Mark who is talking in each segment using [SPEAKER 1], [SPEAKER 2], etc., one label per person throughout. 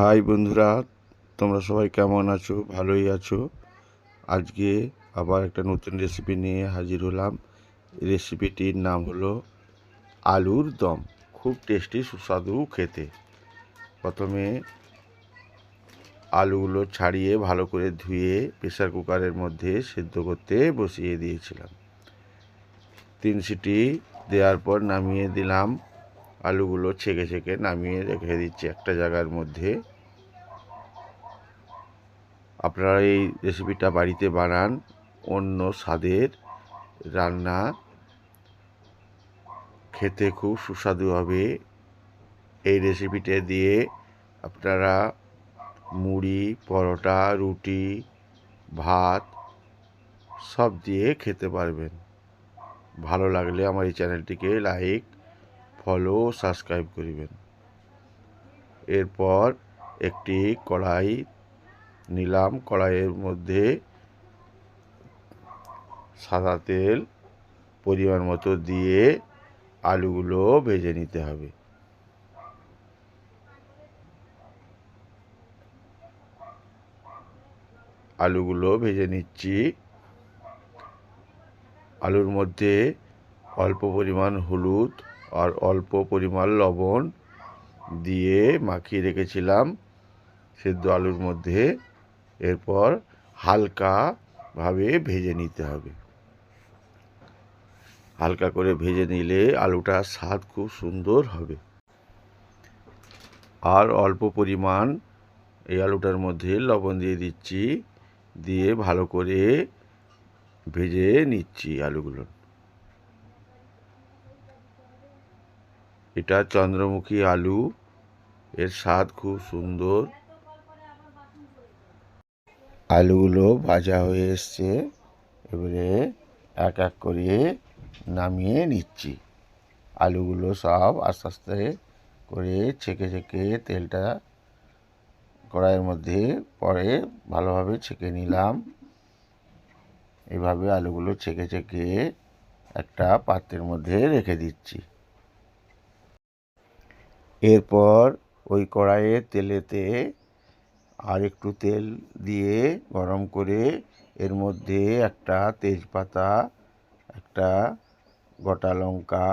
[SPEAKER 1] High বন্ধুরা, তোমরা সবাই কেমন আছো? ভালোই আছো? আজকে আবার একটা নতুন রেসিপি নিয়ে হাজির হলাম। রেসিপিটির নাম হলো আলুর দম। খুব টেস্টি সুস্বাদু খেতে। প্রথমে আলুগুলো ছাড়িয়ে ভালো করে ধুয়ে প্রেসার কুকারের মধ্যে সেদ্ধ করতে বসিয়ে দিয়েছিলাম। তিন সিটি দেওয়ার পর নামিয়ে দিলাম আলুগুলো ছেঁকে ছেঁকে নামিয়ে রেখে দিচ্ছি একটা জায়গার মধ্যে। আপনারা এই রেসিপিটা বাড়িতে বানান, অন্য স্বাদের রান্না। খেতে খুব সুস্বাদু হবে। এই রেসিপিটা দিয়ে আপনারা মুড়ি, পরোটা, রুটি, ভাত সব দিয়ে খেতে পারবেন। ভালো লাগলে আমার এই চ্যানেলটিকে লাইক ফলো, সাবস্ক্রাইব করিবেন। এরপর একটি কড়াই নিলাম। কড়াইয়ের মধ্যে সাদা তেল পরিমাণ মতো দিয়ে আলুগুলো ভেজে নিতে হবে। আলুগুলো ভেজে নিচ্ছি। আলুর মধ্যে অল্প পরিমাণ হলুদ আর অল্প পরিমাণ লবণ দিয়ে মাখিয়ে রেখেছিলাম সেদ্ধ আলুর মধ্যে। এরপর হালকাভাবে ভেজে নিতে হবে। হালকা করে ভেজে নিলে আলুটার স্বাদ খুব সুন্দর হবে। আর অল্প পরিমাণ এই আলুটার মধ্যে লবণ দিয়ে দিচ্ছি, দিয়ে ভালো করে ভেজে নিচ্ছি আলুগুলো। এটা চন্দ্রমুখী আলু। এর স্বাদ খুব সুন্দর। আলুগুলো ভাজা হয়ে এসছে। এবারে এক এক করে নামিয়ে নিচ্ছি। আলুগুলো সব আস্তে আস্তে করে ছেঁকে ছেঁকে তেলটা কড়াইয়ের মধ্যে পরে ভালোভাবে ছেঁকে নিলাম। এভাবে আলুগুলো ছেঁকে ছেঁকে একটা পাত্রের মধ্যে রেখে দিচ্ছি। এরপর ওই কড়াইয়ে তেলেতে আর একটু তেল দিয়ে গরম করে এর মধ্যে একটা তেজপাতা, একটা গোটা লঙ্কা,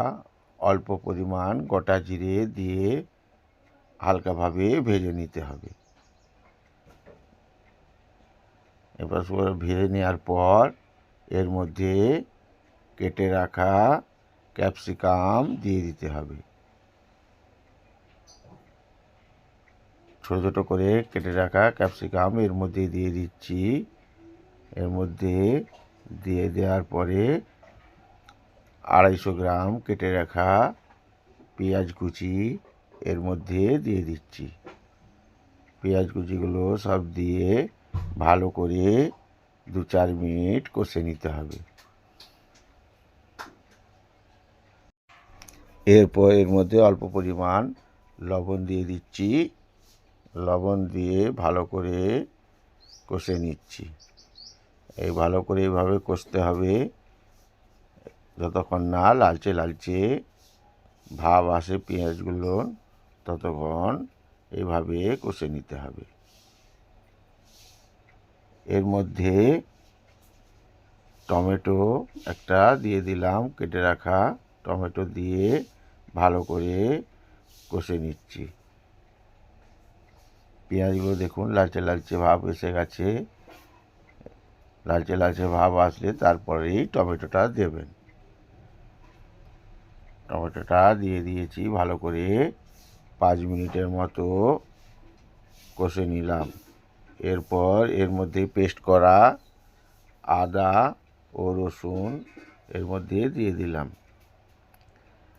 [SPEAKER 1] অল্প পরিমাণ গোটা জিরে দিয়ে হালকাভাবে ভেজে নিতে হবে। এবার ভেজে নেওয়ার পর এর মধ্যে কেটে রাখা ক্যাপসিকাম দিয়ে দিতে হবে। ছোটো ছোটো করে কেটে রাখা ক্যাপসিকাম এর মধ্যে দিয়ে দিচ্ছি। এর মধ্যে দিয়ে দেওয়ার পরে আড়াইশো গ্রাম কেটে রাখা পেঁয়াজ কুচি এর মধ্যে দিয়ে দিচ্ছি। পেঁয়াজ কুচিগুলো সব দিয়ে ভালো করে দু চার মিনিট কষে নিতে হবে। এরপর এর মধ্যে অল্প পরিমাণ লবণ দিয়ে দিচ্ছি। লবণ দিয়ে ভালো করে কষে নিচ্ছি। এই ভালো করে এইভাবে কষতে হবে। যতক্ষণ না লালচে লালচে ভাব আসে পেঁয়াজগুলো, ততক্ষণ এইভাবে কষে নিতে হবে। এর মধ্যে টমেটো একটা দিয়ে দিলাম, কেটে রাখা টমেটো দিয়ে ভালো করে কষে নিচ্ছি। পেঁয়াজগুলো দেখুন, লালচে লালচে ভাব এসে গেছে। লালচে লালচে ভাব আসলে তারপরেই টমেটোটা দেবেন। টমেটোটা দিয়ে দিয়েছি, ভালো করে পাঁচ মিনিটের মতো কষে নিলাম। এরপর এর মধ্যে পেস্ট করা আদা ও রসুন এর মধ্যে দিয়ে দিলাম।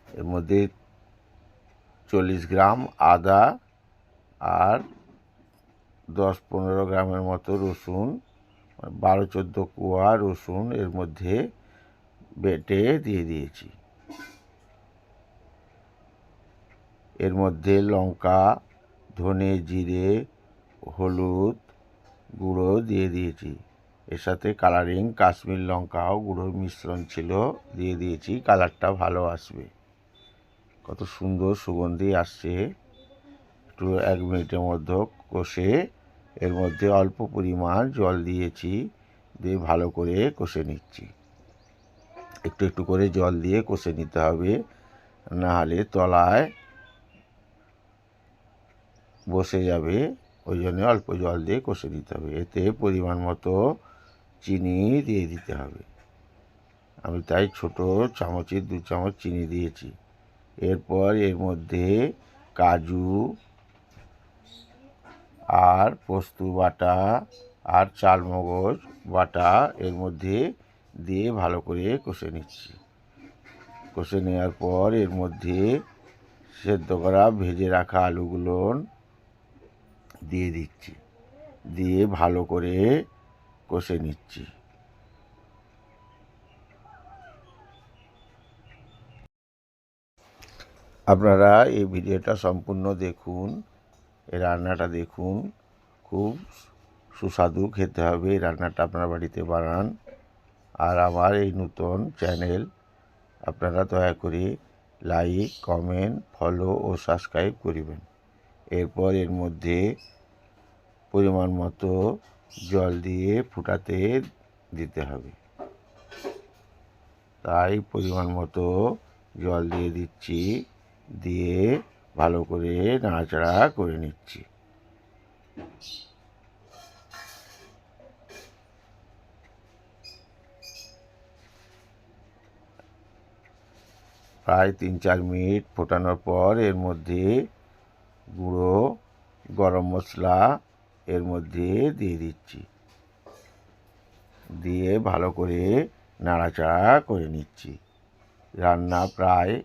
[SPEAKER 1] এর মধ্যে চল্লিশ গ্রাম আদা আর দশ পনেরো গ্রামের মতো রসুন বারো চোদ্দ কোয়া রসুন এর মধ্যে বেটে দিয়ে দিয়েছি। এর মধ্যে লঙ্কা, ধনে জিরে, হলুদ গুঁড়ো দিয়ে দিয়েছি। এর সাথে কালারিং কাশ্মীর লঙ্কাও গুঁড়োর মিশ্রণ ছিল, দিয়ে দিয়েছি। কালারটা ভালো আসবে। কত সুন্দর সুগন্ধি আসছে। একটু এক মিনিটের মধ্যে কষে এর মধ্যে অল্প পরিমাণ জল দিয়েছি, দিয়ে ভালো করে কষে নিচ্ছি। একটু একটু করে জল দিয়ে কষে নিতে হবে, নাহলে তলায় বসে যাবে, ওই জন্য অল্প জল দিয়ে কষে দিতে হবে। এতে পরিমাণ মতো চিনি দিয়ে দিতে হবে। আমি তাই ছোট চামচের দু চামচ চিনি দিয়েছি। এরপর এর মধ্যে কাজু আর পোস্ত বাটা আর চালমগজ বাটা এর মধ্যে দিয়ে ভালো করে কষে নিচ্ছি। কষে নেওয়ার পর এর মধ্যে সেদ্ধ করা ভেজে রাখা আলুগুলো দিয়ে দিচ্ছি। দিয়ে ভালো করে কষে নিচ্ছি। আপনারা এই ভিডিওটা সম্পূর্ণ দেখুন। এই রান্নাটা দেখুন, খুব সুস্বাদু খেতে হবে। এই রান্নাটা আপনার বাড়িতে বানান। আর আমার এই নতুন চ্যানেল, আপনারা দয়া করে লাইক, কমেন্ট, ফলো ও সাবস্ক্রাইব করিবেন। এরপর এর মধ্যে পরিমাণ মতো জল দিয়ে ফুটাতে দিতে হবে। তাই পরিমাণ মতো জল দিয়ে দিচ্ছি, দিয়ে ভালো করে নাড়াচাড়া করে নিচ্ছি। প্রায় তিন চার মিনিট ফোটানোর পর এর মধ্যে গুঁড়ো, গরম মশলা এর মধ্যে দিয়ে দিচ্ছি। দিয়ে ভালো করে নাড়াচাড়া করে নিচ্ছি। রান্না প্রায়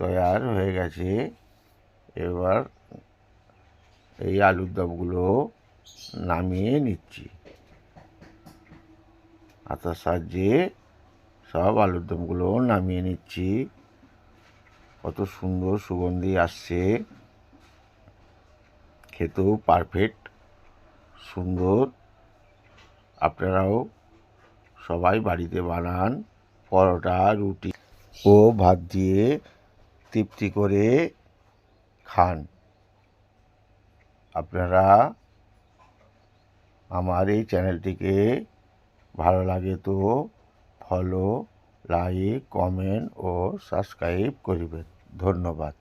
[SPEAKER 1] তৈয়ার হয়ে গেছে। এবার এই আলুর দমগুলো নামিয়ে নিচ্ছি। হাতার সাহায্যে সব আলুর দমগুলো নামিয়ে নিচ্ছি। কত সুন্দর সুগন্ধি আসছে। খেতেও পারফেক্ট সুন্দর। আপনারাও সবাই বাড়িতে বানান পরোটা, রুটি ও ভাত দিয়ে তৃপ্তি করে খান। আপনারা আমার এই চ্যানেলটিকে ভালো লাগে তো ফলো লাইক কমেন্ট ও সাবস্ক্রাইব করিবেন। ধন্যবাদ।